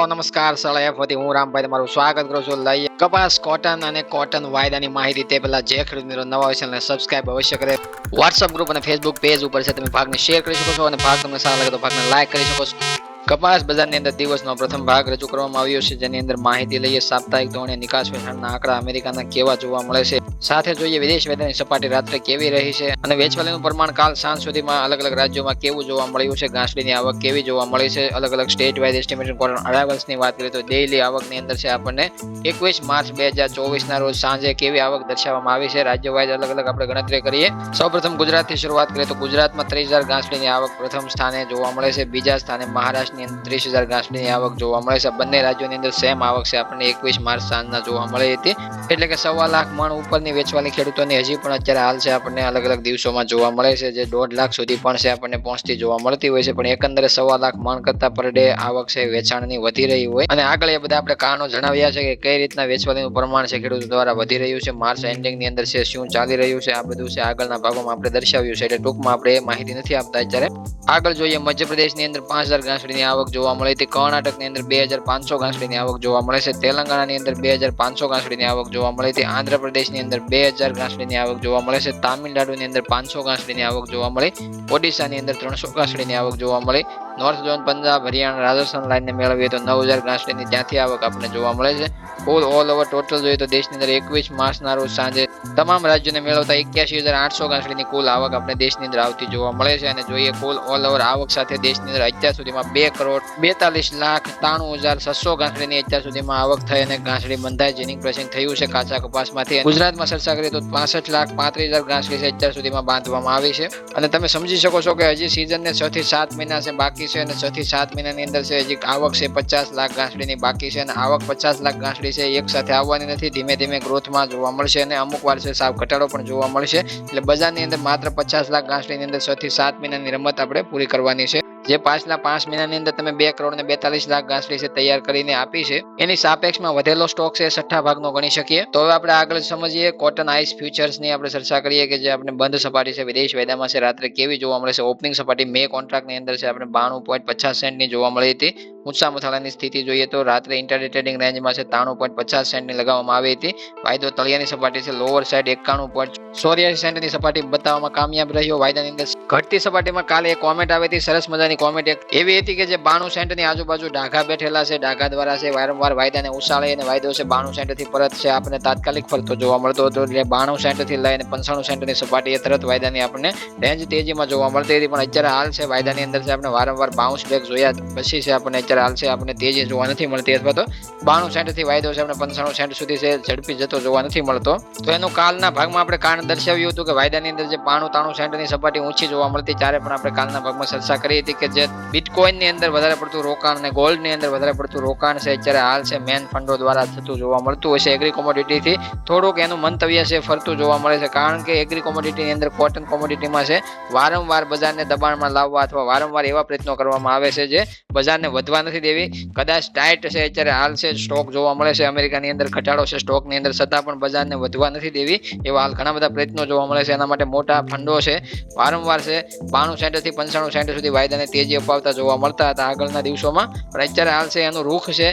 Hello નમસ્કાર સળા F વતી હું રામભાઈ તમારું સ્વાગત કરું છું. લઈ કપાસ કોટન અને કોટન વાયદાની માહિતી તે પહેલા જે ખેડૂત નવા હોય છે સબસ્ક્રાઇબ અવશ્ય કરે વોટ્સઅપ ગ્રુપ અને ફેસબુક પેજ ઉપર છે, તમે ભાગને શેર કરી શકો છો અને ભાગ તમને સારા લાગે તો ભાગને લાઈક કરી શકો છો. કપાસ બજારની અંદર દિવસનો પ્રથમ ભાગ રજૂ કરવામાં આવ્યો છે. જેની અંદર માહિતી લઈએ, સાપ્તાહિક ધોરણે નિકાસ વેચાણના આંકડા અમેરિકાના કેવા જોવા મળે છે? સાથે જોઈએ, વિદેશ વેચાણની સપાટી રાત્રે કેવી રહી છે અને વેચવાલીનું પ્રમાણ કાલ સાંજ સુધીમાં અલગ અલગ રાજ્યોમાં કેવું જોવા મળ્યું છે? ઘાસડીની આવક કેવી જોવા મળી છે? અલગ અલગ સ્ટેટ વાઇઝ એસ્ટિમેશન કોટન અરાઇવલ્સની વાત કરીએ તો ડેઇલી આવકની અંદર છે આપણને એકવીસ માર્ચ બે હજાર ચોવીસના રોજ સાંજે કેવી આવક દર્શાવવામાં આવી છે? રાજ્ય વાઇઝ અલગ અલગ આપણે ગણતરી કરીએ. સૌપ્રથમ ગુજરાતથી શરૂઆત કરીએ તો ગુજરાતમાં ત્રીસ હજાર ઘાસડીની આવક પ્રથમ સ્થાને જોવા મળે છે. બીજા સ્થાને મહારાષ્ટ્રની અંદર ત્રીસ હજાર ઘાસડીની આવક જોવા મળે છે. બંને રાજ્યોની અંદર સેમ આવક છે. આપણને એકવીસ માર્ચ સાંજના જોવા મળી હતી. એટલે કે સવા લાખ મણ ઉપરની વેચવાની ખેડૂતોની હજી પણ અત્યારે હાલ છે. આપણને અલગ અલગ દિવસોમાં જોવા મળે છે. જે દોઢ લાખ સુધી પણ છે આપણને પહોંચતી જોવા મળતી હોય છે. પણ એકંદરે સવા લાખ મણ કરતા પર ડે આવક છે. વેચાણની વધી રહી હોય. અને આગળ એ બધા આપણે કારણો જણાવ્યા છે કે કઈ રીતના વેચવાલીનું પ્રમાણ છે ખેડૂતો દ્વારા વધી રહ્યું છે. માર્ચ એન્ડિંગની અંદર છે શું ચાલી રહ્યું છે. આ બધું છે આગળના ભાગોમાં આપણે દર્શાવ્યું છે. એટલે ટૂંકમાં આપણે માહિતી નથી આપતા અત્યારે. આગળ જોઈએ મધ્યપ્રદેશની અંદર પાંચ હજાર ઘાસડીની આવક જોવા મળી હતી. કર્ણાટકની અંદર બે હજાર પાંચસો ઘાસડીની આવક જોવા મળે છે. તેલંગાણાની અંદર બે હજાર પાંચસો ઘાસડીની આવક જોવા મળી હતી. આંધ્રપ્રદેશની અંદર બે હજાર ઘાસડીની આવક જોવા મળે છે. તામિલનાડુની અંદર પાંચસો ઘાસડીની આવક જોવા મળી. ઓડિશાની અંદર ત્રણસો ઘાસડીની આવક જોવા મળી. નોર્થ ઝોન પંજાબ હરિયાણા રાજસ્થાન લાઇનને મેળવીએ તો નવ હજાર ઘાસડીની ત્યાંથી આવક આપણને જોવા મળે છે. કુલ ઓલ ઓવર ટોટલ જોઈએ તો દેશની અંદર એકવીસ માર્ચના રોજ સાંજે તમામ રાજ્યોને મેળવતા એક્યાસી હજાર આઠસો ગાંસડીની કુલ આવક આપણે દેશની અંદર આવતી જોવા મળે છે અને જોઈએ કુલ ઓલ ઓવર આવક સાથે દેશની અંદર અત્યાર સુધીમાં બે કરોડ બેતાલીસ લાખ ત્રાણું હજાર છસો ગાંસડીની અત્યાર સુધીમાં આવક થઈ અને ગાંસડી બંધાય જેનિંગ પ્રેસિંગ થયું છે કાચા કપાસમાંથી ગુજરાતમાં ચર્ચા કરીએ તો પાસઠ લાખ પાંત્રીસ હજાર ગાંસડી અત્યાર સુધીમાં બાંધવામાં આવી છે. અને તમે સમજી શકો છો કે હજી સિઝનને છ થી સાત મહિના છે, બાકી છે અને છ થી સાત મહિનાની અંદર છે, હજી આવક છે પચાસ લાખ ઘાસડીની બાકી છે અને આવક પચાસ લાખ ઘાસડી છે એક સાથે આવવાની નથી. ધીમે ધીમે ગ્રોથમાં જોવા મળશે અને અમુક વાર છે, સાવ ઘટાડો પણ જોવા મળશે. એટલે બજારની અંદર માત્ર પચાસ લાખ ઘાસડીની અંદર છ થી સાત મહિનાની રમત આપણે પૂરી કરવાની છે. જે પાછલા પાંચ મહિનાની અંદર તમે બે કરોડ ને બેતાલીસ લાખ ગાંસડી છે તૈયાર કરીને આપી છે, એની સાપેક્ષમાં વધેલો સ્ટોક છે છઠ્ઠા ભાગનો ગણી શકીએ. તો હવે આપણે આગળ સમજીએ કોટન આઈસ ફ્યુચર્સની આપણે ચર્ચા કરીએ કે જે આપણે બંધ સપાટી છે, વિદેશ વેદામાં છે, રાત્રે કેવી જોવા મળે છે? ઓપનિંગ સપાટી મે કોન્ટ્રાક્ટની અંદર છે, આપણે બાણું પોઈન્ટ પચાસ સેન્ટની જોવા મળી હતી. ઊંચા મથાળાની સ્થિતિ જોઈએ તો રાત્રે ઇન્ટરડે ટ્રેડિંગ રેન્જમાં છે, ત્રાણું પોઈન્ટ પચાસ સેન્ટની લગાવવામાં આવી હતી. વાયદો તળિયાની સપાટી છે લોઅર સાઈડ એકાણું પોઈન્ટ ચોર્યાસી સેન્ટની સપાટી બતાવવામાં કામયાબ રહ્યો. વાયદાની અંદર ઘટતી સપાટીમાં કાલે એક કોમેન્ટ આવી હતી, સરસ મજાની કોમેન્ટ એક એવી હતી કે જે બાણું સેન્ટની આજુબાજુ ડાઘા બેઠેલા છે, ડાઘા દ્વારા છે, વારંવાર વાયદાને ઉછાળે અને વાયદો છે, બાણું સેન્ટથી પરત છે આપણે તાત્કાલિક ફરતો જોવા મળતો હતો, એટલે બાણું સેન્ટથી લઈને પંચાણું સેન્ટની સપાટી એ તરત વાયદાની આપણને રેન્જ તેજીમાં જોવા મળતી હતી, પણ અત્યારે હાલ છે, વાયદાની અંદર છે, આપણે વારંવાર બાઉન્સ બેક જોયા પછી છે, આપણને અત્યારે હાલ છે, આપણને તેજી જોવા નથી મળતી અથવા તો બાણું સેન્ટથી વાયદો છે, આપણે પંચાણું સેન્ટ સુધી છે, ઝડપી જતો જોવા નથી મળતો. તો એનું કાલના ભાગમાં આપણે કારણ દર્શાવ્યું હતું કે વાયદાની અંદર જે બાણું તાણું સેન્ટની સપાટી ઊંચી જોવા મળતી, ત્યારે પણ આપણે કાલના ભાગમાં ચર્ચા કરી હતી કે જે બિટકોઇનની અંદર વધારે પડતું રોકાણ અને ગોલ્ડની અંદર વધારે પડતું રોકાણ છે, અત્યારે હાલ છે મેન ફંડો દ્વારા થતું જોવા મળતું હોય છે એગ્રી કોમોડિટીથી થોડુંક એનું મંતવ્ય છે, ફરતું જોવા મળે છે, કારણ કે એગ્રી કોમોડિટીની અંદર કોટન કોમોડિટીમાં છે, વારંવાર બજારને દબાણમાં લાવવા અથવા વારંવાર એવા પ્રયત્નો કરવામાં આવે છે જે બજારને વધવા નથી દેવી. કદાચ ટાઈટ છે, અત્યારે હાલ છે સ્ટોક જોવા મળે છે, અમેરિકાની અંદર ઘટાડો છે સ્ટોકની અંદર છતાં પણ બજારને વધવા નથી દેવી, એવા હાલ ઘણા બધા પ્રયત્નો જોવા મળે છે, એના માટે મોટા ફંડો છે, વારંવાર છે, બાણું સેન્ટરથી પંચાણું સેન્ટર સુધી વાયદાને તેજી અપાવતા જોવા મળતા હતા આગળના દિવસોમાં. પણ અત્યારે હાલ છે એનું રૂખ છે.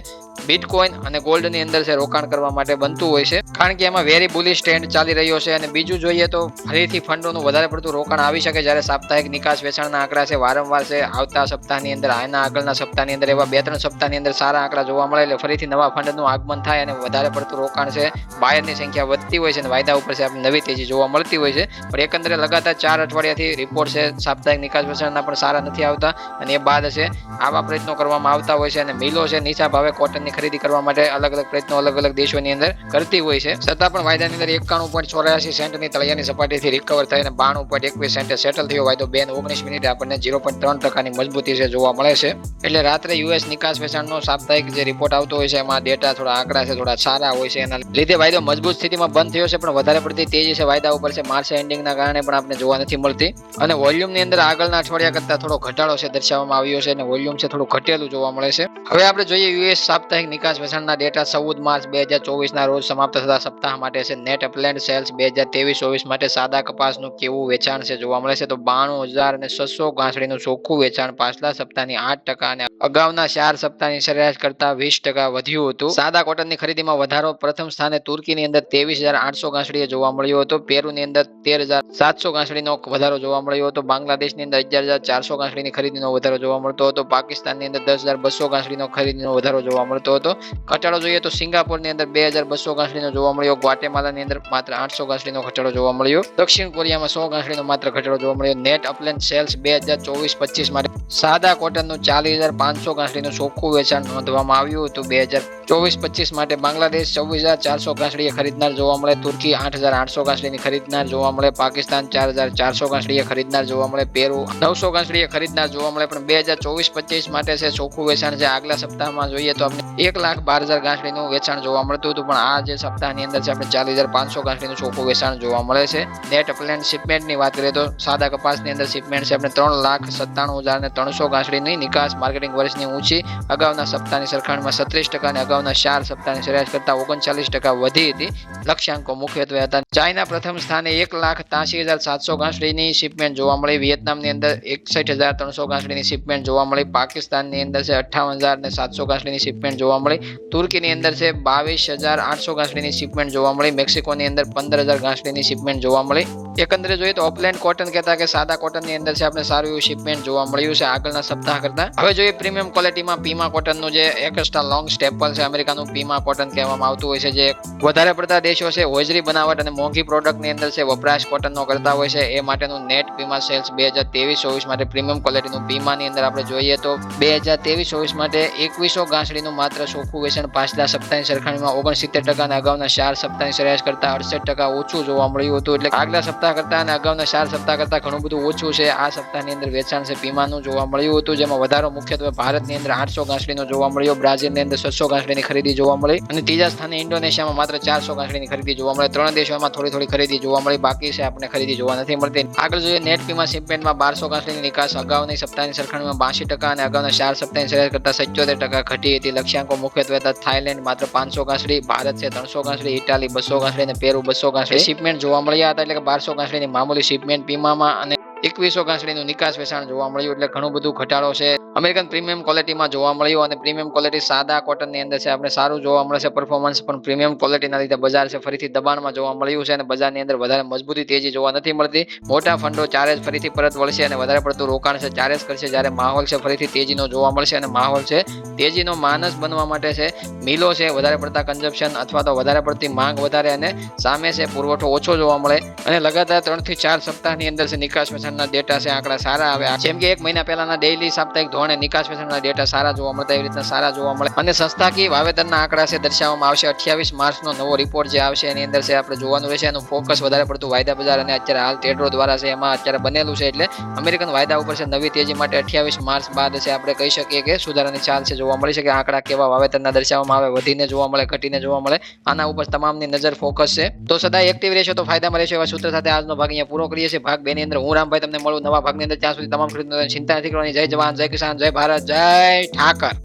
બિટકોઇન અને ગોલ્ડની અંદર છે, રોકાણ કરવા માટે બનતું હોય છે. કારણ કે એમાં વેરી બુલિશ ટ્રેન્ડ ચાલી રહ્યો છે અને બીજું જોઈએ તો ફરીથી ફંડોનું વધારે પડતું રોકાણ આવી શકે જ્યારે સાપ્તાહિક નિકાસ વેચાણના આંકડા છે, વારંવાર છે. આવતા સપ્તાહની અંદર, આના આગળના સપ્તાહની અંદર એવા બે ત્રણ સપ્તાહની અંદર સારા આંકડા જોવા મળે એટલે ફરીથી નવા ફંડનું આગમન થાય અને વધારે પડતું રોકાણ છે. બાયરની સંખ્યા વધતી હોય છે અને વાયદા ઉપર છે આપણે નવી તેજી જોવા મળતી હોય છે. પણ એકંદરે લગાતાર ચાર અઠવાડિયાથી રિપોર્ટ છે, સાપ્તાહિક નિકાસ વેચાણના પણ સારા નથી આવતા અને એ બાદ છે, આવા પ્રયત્નો કરવામાં આવતા હોય છે અને મિલો છે, નીચા ભાવે કોટનની ખરીદી કરવા માટે અલગ અલગ પ્રયત્નો અલગ અલગ દેશોની અંદર કરતી હોય છે. છતાં પણ વાયદાની અંદર એકાણું પોઈન્ટ ચોરાસી સેન્ટની તળિયાની સપાટીથી રિકવર થઈને બાણું પોઈન્ટ એકવીસ સેન્ટે સેટલ થયો. વાયદો બેન ઓગણીસ મિનિટે આપણને ઝીરો પોઈન્ટ ત્રણ ટકાની મજબૂતી છે જોવા મળે છે. એટલે રાત્રે યુએસ નિકાસ વેચાણનો સાપ્તાહિક જે રિપોર્ટ આવતો હોય છે, એમાં ડેટા થોડા આંકડા છે, થોડા સારા હોય છે. એના લીધે વાયદો મજબૂત સ્થિતિમાં બંધ થયો છે, પણ વધારે પડતી તેજી છે વાયદા ઉપર છે. માર્ચ એન્ડિંગના કારણે પણ આપણે જોવા નથી મળતી. અને વોલ્યુમની અંદર આગળના અઠવાડિયા કરતા થોડો ઘટાડો છે દર્શાવવામાં આવ્યો છે અને વોલ્યુમ છે થોડું ઘટેલું જોવા મળે છે. હવે આપણે જોઈએ યુએસ સાપ્તાહિક નિકાસ વેચાણના ડેટા ચૌદ માર્ચ બે હજાર ચોવીસના રોજ સમાપ્ત થતા સપ્તાહ માટે છે. નેટ અપલેન્ડ સેલ્સ બે હજાર ત્રેવીસ ચોવીસ માટે સાદા કપાસનું કેવું વેચાણ છે જોવા મળે છે. તો બાણું હજાર અને છસો ઘાસડીનું ચોખ્ખું વેચાણ પાછલા સપ્તાહની આઠ ટકા અને અગાઉના ચાર સપ્તાહની સરેરાશ કરતા વીસ ટકા વધ્યું હતું. સાદા કોટનની ખરીદીમાં વધારો પ્રથમ સ્થાને તુર્કીની અંદર ત્રેવીસ હજાર આઠસો ગાંસડીએ જોવા મળ્યો હતો. પેરુની અંદર તેર હજાર સાતસો ગાંસડીનો વધારો જોવા મળ્યો હતો. બાંગ્લાદેશની અંદર અગિયાર હજાર ચારસો ગાંસડીની ખરીદીનો વધારો જોવા મળતો હતો. પાકિસ્તાનની અંદર દસ હજાર બસો ગાંસડીનો ખરીદીનો વધારો જોવા મળતો હતો. ઘટાડો જોઈએ તો સિંગાપોરની અંદર બે હજાર બસો ગાંસડીનો જોવા મળ્યો. ગ્વાટેમાલાની અંદર માત્ર આઠસો ગાંસડીનો ઘટાડો જોવા મળ્યો. દક્ષિણ કોરિયામાં સો ગાંસડીનો માત્ર ઘટાડો જોવા મળ્યો. નેટ અપલેન્સ સેલ્સ બે હજાર ચોવીસ પચીસ માટે સાદા કોટનનું ચાલીસ હજાર પાંચસો ગાંસડીનું ચોખ્ખું વેચાણ નોંધવામાં આવ્યું હતું. બે હજાર ચોવીસ પચીસ માટે બાંગ્લાદેશ છવ્વીસ હજાર ચારસો ગાંસડીએ ખરીદનાર જોવા મળે. તુર્કી આઠ હજાર આઠસો ઘાસડીની ખરીદનાર જોવા મળે. પાકિસ્તાન ચાર હજાર ચારસો ઘાસડીએ ખરીદનાર જોવા મળે. પેરુ નવસો ઘાસડીએ ખરીદનાર જોવા મળે. પણ બે હજાર ચોવીસ પચીસ માટે છે ચોખ્ખું વેચાણ છે. આગલા સપ્તાહમાં જોઈએ તો આપણે એક લાખ બાર હજાર ઘાસડીનું વેચાણ જોવા મળતું હતું. પણ આ જે સપ્તાહની અંદર છે આપણે ચાલીસ હજાર પાંચસો ઘાસડીનું ચોખ્ખું વેચાણ જોવા મળે છે. નેટ પ્લેન શિપમેન્ટની વાત કરીએ તો સાદા કપાસની અંદર શિપમેન્ટ છે આપણે ત્રણ લાખ સત્તાણું હજાર ને ત્રણસો ઘાસડીની નિકાસ. માર્કેટિંગ વર્ષની ઊંચી. અગાઉના સપ્તાહની સરખામણીમાં સત્રીસ ટકા અને અગાઉના ચાર સપ્તાહની સરેરાશ કરતા ઓગણચાલીસ ટકા વધી હતી. લક્ષ્યાંકો મુખ્યત્વે હતા. ચાઇના પ્રથમ સ્થાને એક લાખ ત્યાસી હજાર સાતસો ઘાસડીની શિપમેન્ટ જોવા મળી. વિયેતનામની અંદર એકસઠ હજાર ત્રણસો ઘાસડીની શિપમેન્ટ જોવા મળી. પાકિસ્તાનની અંદર છે અઠ્ઠાવન હજાર ને સાતસો ઘાસડીની શિપમેન્ટ જોવા મળી. તુર્કીની અંદર છે બાવીસ હજાર આઠસો ઘાસડીની શિપમેન્ટ જોવા મળી. મેક્સિકોની અંદર પંદર હજાર ઘાસડીની શિપમેન્ટ જોવા મળી. એકંદરે જોઈએ તો ઓફલાઈન કોટન કહેતા કે સાદા કોટનની અંદર છે, આપણે સારું એવું શિપમેન્ટ જોવા મળ્યું છે આગળના સપ્તાહ કરતા. હવે જોઈએ પ્રીમિયમ ક્વોલિટીમાં પીમા કોટનનું જે એક્સ્ટ્રા લોંગ સ્ટેપલ છે, અમેરિકાનું પીમા કોટન કહેવામાં આવતું હોય છે, જે વધારે પડતા દેશો છે, હોજરી બનાવટ અને મોંઘી પ્રોડક્ટની અંદર છે, વપરાશ કોટનનો કરતા હોય છે, એ માટેનું નેટ પીમા સેલ્સ બે હજાર ત્રેવીસ ચોવીસ માટે પ્રીમિયમ ક્વોલિટીનું પીમાની અંદર આપણે જોઈએ તો બે હજાર ત્રેવીસ ચોવીસ માટે એકવીસો ગાંસડીનું માત્ર ચોખ્ખું વેચાણ પાછલા સપ્તાહની સરખામણીમાં ઓગણસિત્તેર ટકા અને અગાઉના ચાર સપ્તાહની સરેરાશ કરતા અડસઠ ટકા ઓછું જોવા મળ્યું હતું. એટલે આગલા સપ્તાહ કરતા અને અગાઉના ચાર સપ્તાહ કરતા ઘણું બધું ઓછું છે. આ સપ્તાહની અંદર વેચાણ છે પીમાનું જોવા મળ્યું હતું, જેમાં વધારો મુખ્યત્વે ભારતની અંદર આઠસો ગાંસડીનો જોવા મળ્યો, બ્રાઝિલની અંદર છસો ગાંસડીની ખરીદી જોવા મળી અને ત્રીજા સ્થાને ઇન્ડોનેશિયામાં માત્ર ચારસો ગાંસડીની ખરીદી જોવા મળે. ત્રણ દેશોમાં થોડી થોડી ખરીદી જોવા મળી, બાકી છે આપણે ખરીદી જોવા નથી મળતી. આગળ જોઈએ નેટ પીમા સિમેન્ટમાં બારસો ગાંસડીની નિકાસ. અગાઉની સપ્તાહની સરખામણીમાં બાસી ટકા અને અગાઉના ચાર સપ્તાહની સરેરાશ કરતા સત્યોતેર ટકા ઘટી હતી. લક્ષ્યાંકો મુખ્યત્વે થાઈલેન્ડ માત્ર પાંચસો ગાંસડી, ભારત છે ત્રણસો ગાંસડી, ઇટાલી બસો ગાંસડી અને પેરુ બસો ગાંસડી. શિપમેન્ટ જોવા મળ્યા હતા એટલે કે બારસો ગાંસડીની મામૂલી શિપમેન્ટ પીમામાં અને એકવીસો ઘાસડીનું નિકાસ વેચાણ જોવા મળ્યું. એટલે ઘણું બધું ઘટાડો છે. અમેરિકન પ્રીમિયમ ક્વોલિટીમાં જોવા મળ્યું અને પ્રીમિયમ ક્વોલિટી સાદા કોટનની અંદર છે. આપણે સારું જોવા મળે છે પરફોર્મન્સ પણ પ્રીમિયમ ક્વોલિટીના લીધે બજાર છે ફરીથી દબાણમાં જોવા મળ્યું છે અને બજારની અંદર વધારે મજબૂતી, તેજી જોવા નથી મળતી. મોટા ફંડો ચારે જ ફરીથી પરત વળશે અને વધારે પડતું રોકાણ છે ચારે જ કરશે જ્યારે માહોલ છે ફરીથી તેજીનો જોવા મળશે અને માહોલ છે તેજીનો માનસ બનવા માટે છે. મિલો છે, વધારે પડતા કન્ઝપ્શન અથવા તો વધારે પડતી માંગ વધારે અને સામે છે પુરવઠો ઓછો જોવા મળે અને લગાતાર ત્રણથી ચાર સપ્તાહની અંદર છે નિકાસ વેચાણના ડેટા છે, આંકડા સારા આવે. જેમ કે એક મહિના પહેલાના ડેઇલી સાપ્તાહિક ધોરણે નિકાસ વેચાણના ડેટા સારા જોવા મળતા એવી રીતના સારા જોવા મળે. અને સંસ્થાકીય વાવેતરના આંકડા છે દર્શાવવામાં આવશે. અઠ્યાવીસ માર્ચનો નવો રિપોર્ટ જે આવશે, એની અંદર છે આપણે જોવાનું રહેશે. એનું ફોકસ વધારે પડતું વાયદા બજાર અને અત્યારે હાલ ટેડરો દ્વારા છે એમાં અત્યારે બનેલું છે. એટલે અમેરિકન વાયદા ઉપર છે નવી તેજી માટે અઠ્યાવીસ માર્ચ બાદ છે આપણે કહી શકીએ કે સુધારાની ચાલ છે જોવા મળી છે કે આંકડા કેવા વાવેતરના દર્શાવવામાં આવે, વધીને જોવા મળે, ઘટીને જોવા મળે, આના ઉપર તમામની નજર ફોકસ છે. તો સદાય એક્ટિવ રહેશે તો ફાયદામાં રહેશે એવા સૂત્ર સાથે આજનો ભાગ અહીંયા પૂરો કરીએ છીએ. ભાગ બે ની અંદર હું રામભાઈ તમને મળું. નવા ભાગની અંદર ત્યાં સુધી તમામ ખેડૂતોને ચિંતા નથી કરવાની. જય જવાન, જય કિસાન જય ભારત જય ઠાકર.